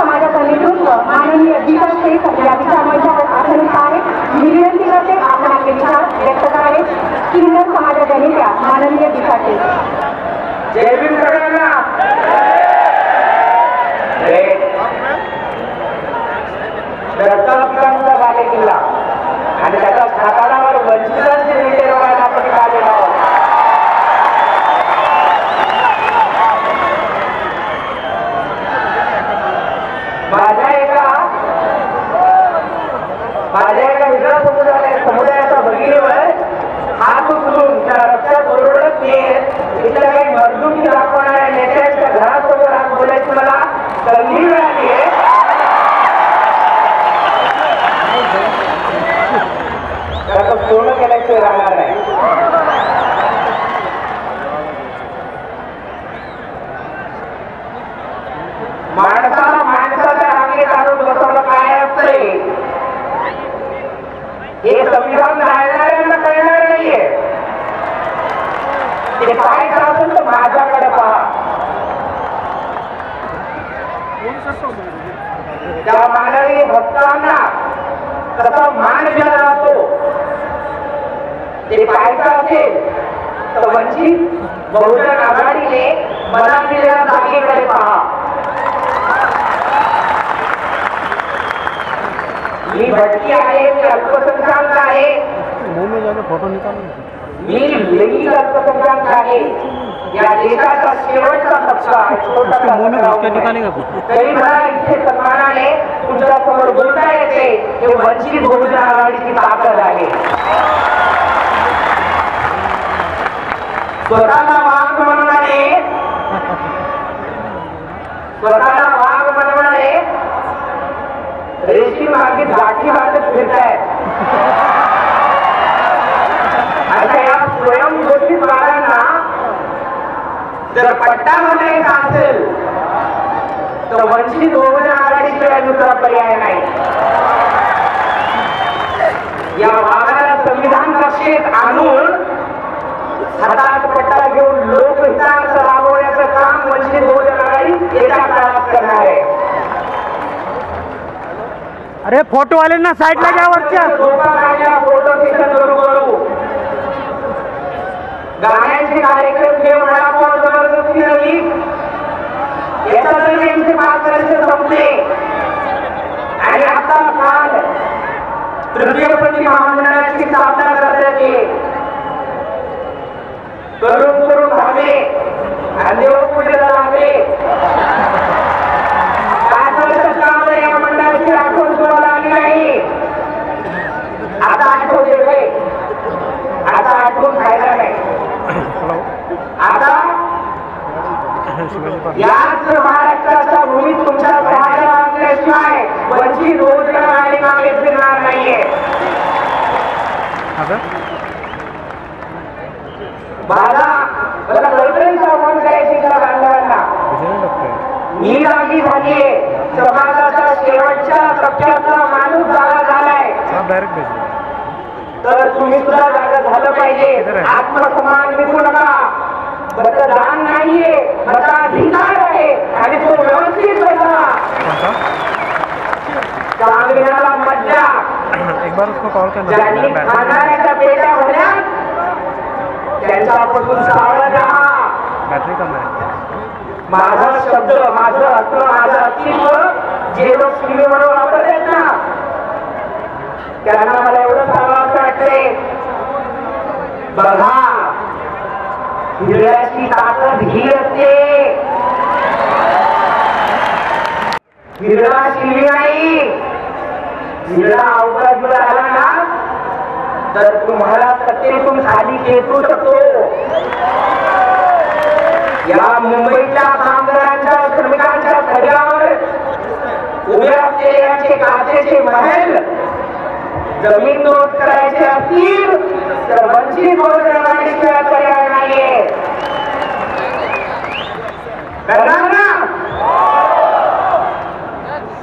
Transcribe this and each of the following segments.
समाजाचं नेतृत्व माननीय गीता शेख या विचारमंचावर आसनित आहे. मी विनंती करते आपण आपले विचार व्यक्त करावे किन्नर समाजाच्या नेत्या माननीय गीता शेख माझ्या एका मित्र समुदायाचा समुदायाच्या भगिनीवर हात उचलून त्या रस्त्यात ओरडत येत इथल्या काही मजदूरी दाखवणाऱ्या नेत्यांच्या घरासमोर आज बोलायची मला संधी मिळाली आहे. त्याचं पूर्ण केल्याशिवाय राहणार नाही. माणसाला माणसाच्या रांगेत आणून बसवलं काय असतंय? हे संविधान जाणणाऱ्यांना कळणार नाहीये. ते काय असेल तर माझ्याकडे पहा. त्या मानवी भक्तांना कसा मान दिला जातो ते पाहायचं असेल तर वंचित बहुजन आघाडीने मला दिलेल्या जागेकडे पहा. मी भटकी आहे मी अल्पसंख्याक आहे. फोटो मी लैंगिक अल्पसंख्याक आहे. या देशाचा शेवटचा टप्पा आहे तरी मला इथे सन्मानाने तुमच्यासमोर बोलता येते हे वंचित बहुजन आघाडीची ताकद आहे. स्वतःला वाघ म्हणणारे स्वतःला रेशीम मागे गाठी बांधत फिरतायत आता या स्वयंघोषित वाघांना जर पट्टा म्हणायचा असेल तर वंचित होऊन आघाडीशिवाय दुसरा पर्याय नाही. या वाघाला संविधान रक्षेत आणून हातात पट्टा घेऊन लोकहितार्थ राबवण्याचं काम वंचित बहुजन आघाडी येत्या काळात करणार आहे. अरे फोटो वाले ना साईडला घ्या वरच्या. लोकांच्या फोटो सेशन सुरू करू गाण्याचे कार्यक्रम घेऊन वडापाव जबरदस्ती नवी याचा तरी यांचे पाच वर्ष संपले. आणि आता काल तृतीयपती महामंडळाची स्थापना करण्यात येईल करून करून धावले आणि देव देवपूजेला लागले पाच वर्ष काम या मंडळाची आठवण तुम्हाला आली नाही आता आठवते रे आता आठवून फायदा नाही. आता शिवाजी पार्क. याच महाराष्ट्राच्या भूमीत तुमच्या सहाय्या असल्याशिवाय वंचित बहुजन आणि मागे फिरणार नाहीये. आता? माझा मला लवकरच आव्हान करायची त्या बांधवांना जागी झालीये. समाजाचा शेवटच्या टप्प्यातला माणूस जागा झालाय. तर तुम्ही सुद्धा जागा झालं पाहिजे. आत्मसन्मान विकू नका मतदान नाहीये मताधिकार आहे. आणि तो व्यवस्थित चांगल्याला मज्जा सा एक बार उसको कॉल करना ज्यांनी मेरा बैटरी खाणाऱ्याच्या पेट्या भरल्या त्यांच्यापासून सावध राहा. बैटरी कम माझा शब्द माझं असं माझं अस्तित्व जे लोक वापरतात ना त्यांना मला एवढं सांगावं वाटते बघा. हिरड्याची ताकद ही असते हिरडा शिवी नाही हिरडा अवकाशला आला ना तर तुम्हाला सत्तेतून खाली खेचू शकतो. या मुंबईच्या कामगारांच्या श्रमिकांच्या खड्यावर उभे असलेल्याचे काचेचे महल जमीन नोट करायचे असतील तर वंचित बहुजनाशिवाय पर्याय नाहीये. करणार ना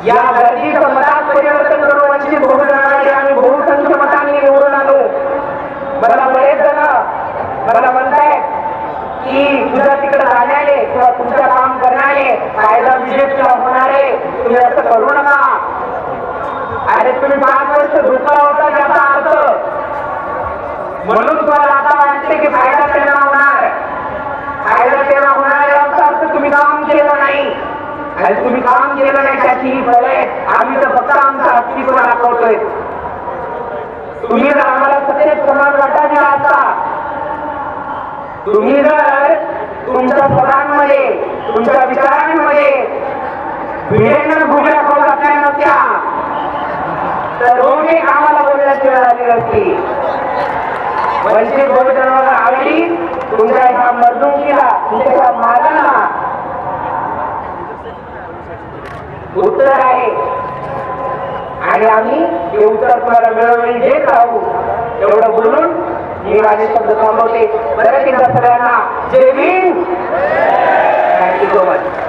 या गर्दीचं मतात परिवर्तन करून वंचित बहुजनाने आम्ही बहुसंख्य मतांनी निवडून आणू मला बरेच जण मला म्हणतायत की तुझ्या तिकडे राहण्याने किंवा तुमचं काम करणारे कायदा विजय होणारे तुम्ही असं करू नका. अरे तुम्ही पाच वर्ष झोपला होता म्हणून तुम्हाला आता वाटते की फायदा त्यांना होणार फायदा त्यांना होणार याचा अर्थ तुम्ही काम केलं नाही. आणि तुम्ही काम केलं नाही त्याची ही फळ आहे आम्ही तर फक्त आमचं अस्तित्व दाखवतोय. तुम्ही जर आम्हाला सत्तेत समान वाटा दिला असता तुम्ही जर तुमच्या पदांमध्ये तुमच्या विचारांमध्ये भिडेंना भुगड्या खाऊ घातल्या नसत्या तर बहुतेक आम्हाला बोलण्याची वेळ आली नसती. वंचित बहुजनाला आवडी तुमच्या ह्या मर्दुंकीला तुमच्या ह्या मागांना उत्तर आहे. आणि आम्ही हे उत्तर तुम्हाला वेळोवेळी घेत राहू एवढं बोलून मी माझे शब्द थांबवते. बरं एकदा सगळ्यांना जय Bhim. Thank you so much